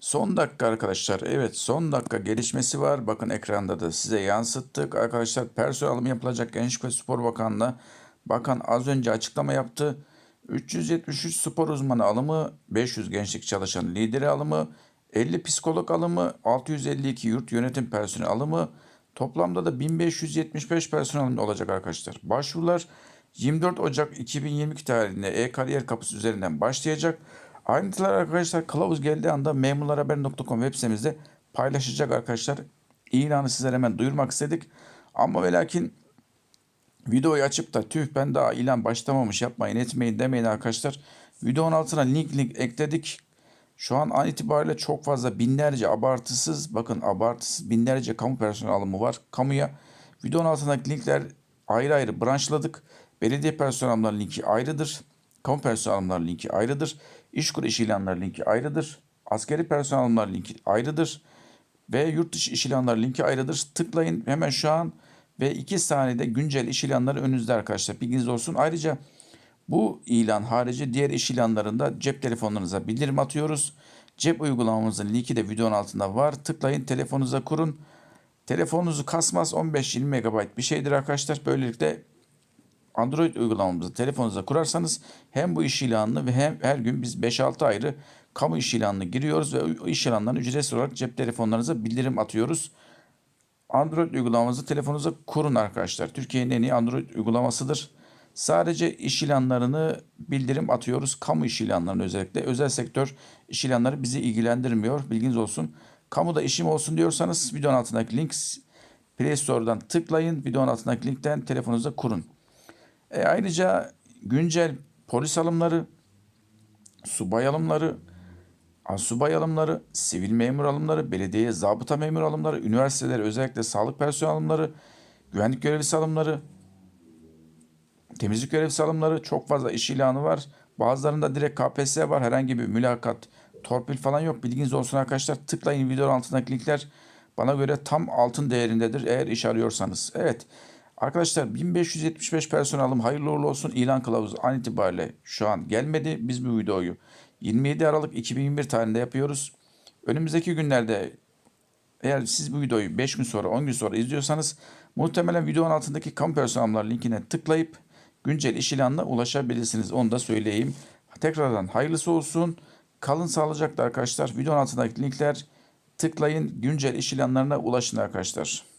Son dakika arkadaşlar. Evet son dakika gelişmesi var. Bakın ekranda da size yansıttık. Arkadaşlar personel alımı yapılacak Gençlik ve Spor Bakanlığı. Bakan az önce açıklama yaptı. 373 spor uzmanı alımı, 500 gençlik çalışan lideri alımı, 50 psikolog alımı, 652 yurt yönetim personeli alımı, toplamda da 1575 personel alımı olacak arkadaşlar. Başvurular 24 Ocak 2022 tarihinde e-kariyer kapısı üzerinden başlayacak. Ayrıntılar arkadaşlar kılavuz geldiği anda memurlarhaber.com web sitemizde paylaşacak arkadaşlar. İlanı sizlere hemen duyurmak istedik. Ama ve lakin videoyu açıp da tüh ben daha ilan başlamamış yapmayın etmeyin demeyin arkadaşlar. Videonun altına link link ekledik. Şu an an itibariyle çok fazla binlerce abartısız bakın abartısız binlerce kamu personel alımı var. Kamuya videonun altındaki linkler ayrı ayrı branşladık. Belediye personel alımları linki ayrıdır. Kamu personel linki ayrıdır. İşkur iş ilanları linki ayrıdır. Askeri personel linki ayrıdır. Ve yurt dışı iş ilanları linki ayrıdır. Tıklayın hemen şu an ve 2 saniyede güncel iş ilanları önünüzde arkadaşlar. Bilginiz olsun. Ayrıca bu ilan harici diğer iş ilanlarında cep telefonlarınıza bildirim atıyoruz. Cep uygulamamızın linki de videonun altında var. Tıklayın telefonunuza kurun. Telefonunuzu kasmaz 15-20 MB bir şeydir arkadaşlar. Böylelikle Android uygulamamızı telefonunuza kurarsanız hem bu iş ilanını ve hem her gün biz 5-6 ayrı kamu iş ilanını giriyoruz ve o iş ilanlarını ücretsiz olarak cep telefonlarınıza bildirim atıyoruz. Android uygulamamızı telefonunuza kurun arkadaşlar. Türkiye'nin en iyi Android uygulamasıdır. Sadece iş ilanlarını bildirim atıyoruz. Kamu iş ilanlarını özellikle. Özel sektör iş ilanları bizi ilgilendirmiyor. Bilginiz olsun. Kamuda işim olsun diyorsanız videonun altındaki link Play Store'dan tıklayın. Videonun altındaki linkten telefonunuza kurun. E, ayrıca güncel polis alımları, subay alımları, asubay alımları, sivil memur alımları, belediye zabıta memur alımları, üniversiteler özellikle sağlık personel alımları, güvenlik görevlisi alımları, temizlik görevlisi alımları çok fazla iş ilanı var. Bazılarında direkt KPSS var. Herhangi bir mülakat, torpil falan yok. Bilginiz olsun arkadaşlar. Tıklayın videonun altındaki linkler. Bana göre tam altın değerindedir eğer iş arıyorsanız. Evet. Arkadaşlar 1575 personel alım hayırlı uğurlu olsun. İlan kılavuzu an itibariyle şu an gelmedi. Biz bu videoyu 27 Aralık 2021 tarihinde yapıyoruz. Önümüzdeki günlerde eğer siz bu videoyu 5 gün sonra 10 gün sonra izliyorsanız muhtemelen videonun altındaki kamu personel linkine tıklayıp güncel iş ilanına ulaşabilirsiniz. Onu da söyleyeyim. Tekrardan hayırlısı olsun. Kalın sağlıcakla arkadaşlar. Videonun altındaki linkler tıklayın güncel iş ilanlarına ulaşın arkadaşlar.